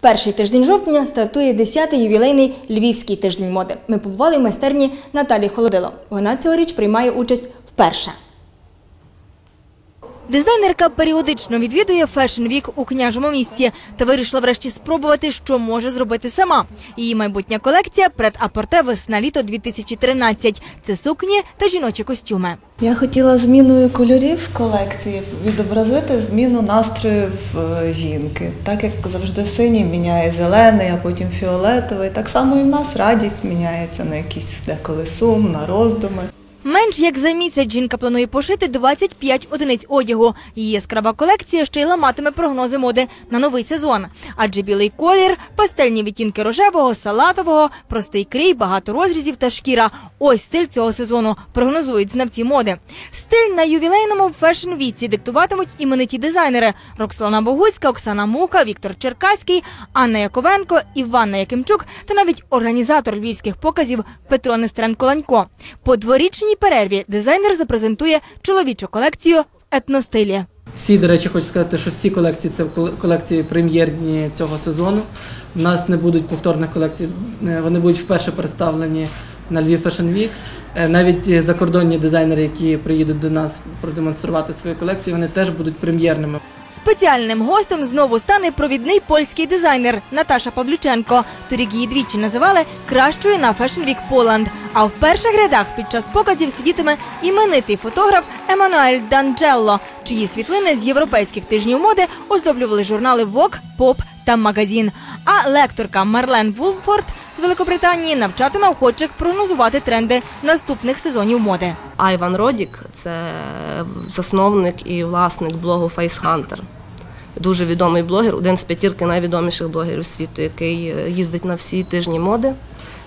перший тиждень жовтня стартує 10-й ювілейний Львівський тиждень моди. Ми побували в майстерні Наталі Холодило. Вона цьогоріч приймає участь вперше. Дизайнерка періодично відвідує Fashion Week у княжому місті та вирішила врешті спробувати, що може зробити сама. Її майбутня колекція пред-апорте весна-літо 2013. Це сукні та жіночі костюми. Я хотіла зміною кольорів колекції відобразити зміну настрою в е, жінки. Так як завжди синій міняє зелений, а потім фіолетовий. Так само і в нас радість міняється на якийсь деколи сум, на роздуми. Менш як за місяць жінка планує пошити 25 одиниць одягу. Її яскрава колекція ще й ламатиме прогнози моди на новий сезон. Адже білий колір, пастельні відтінки рожевого, салатового, простий крій, багато розрізів та шкіра. Ось стиль цього сезону, прогнозують знавці моди. Стиль на ювілейному фешн-віці диктуватимуть імениті дизайнери Роксолана Богуцька, Оксана Муха, Віктор Черкаський, Анна Яковенко, Іванна Якимчук та навіть організатор львівських показів Петро Нестеренко-Ланько. По дворічній перерві дизайнер запрезентує чоловічу колекцію в етностилі. Всі, до речі, хочу сказати, що всі колекції це кол- колекції прем'єрні цього сезону. У нас не будуть повторних колекцій, е, вони будуть вперше представлені на Львів Fashion Week. Е, Навіть закордонні дизайнери, які приїдуть до нас продемонструвати свої колекції, вони теж будуть прем'єрними. Спеціальним гостем знову стане провідний польський дизайнер Наташа Павлюченко. Торік її двічі називали кращою на Fashion Week Poland. А в перших рядах під час показів сидітиме іменитий фотограф Еммануель Данджелло, чиї світлини з європейських тижнів моди оздоблювали журнали Vogue, Pop та Магазін. А лекторка Марлен Вулфорд з Великобританії навчатиме охочих прогнозувати тренди наступних сезонів моди. Айван Родік це засновник і власник блогу FaceHunter. Дуже відомий блогер, один з п'ятірки найвідоміших блогерів світу, який е, їздить на всі тижні моди.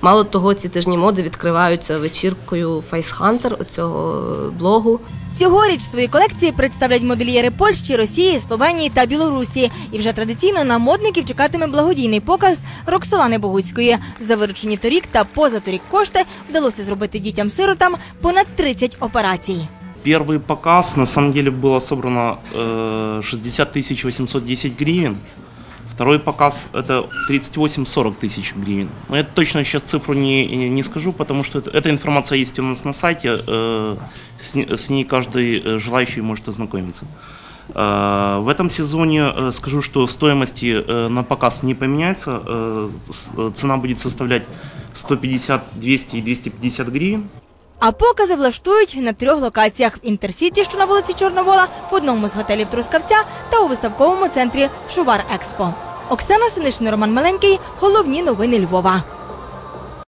Мало того, ці тижні моди відкриваються вечіркою FaceHunter, цього блогу. Цьогоріч свої колекції представлять модельєри Польщі, Росії, Словенії та Білорусі. І вже традиційно на модників чекатиме благодійний показ Роксолани Богуцької. За виручені торік та позаторік кошти вдалося зробити дітям-сиротам понад 30 операцій. Первый показ, на самом деле, было собрано э, 60 тысяч 810 гривен. Второй показ это 38-40 тысяч гривен. Я точно сейчас цифру не, не скажу, потому что это, эта информация есть у нас на сайте. э, с, с ней каждый э, желающий может ознакомиться. Э, В этом сезоне э, скажу, что стоимости э, на показ не поменяется. Э, э, Цена будет составлять 150, 200 и 250 гривен. А покази влаштують на трьох локаціях: в інтерсіті, що на вулиці Чорновола, в одному з готелів Трускавця та у виставковому центрі Шувар Експо. Оксана Синишин, Роман Маленький. Головні новини Львова.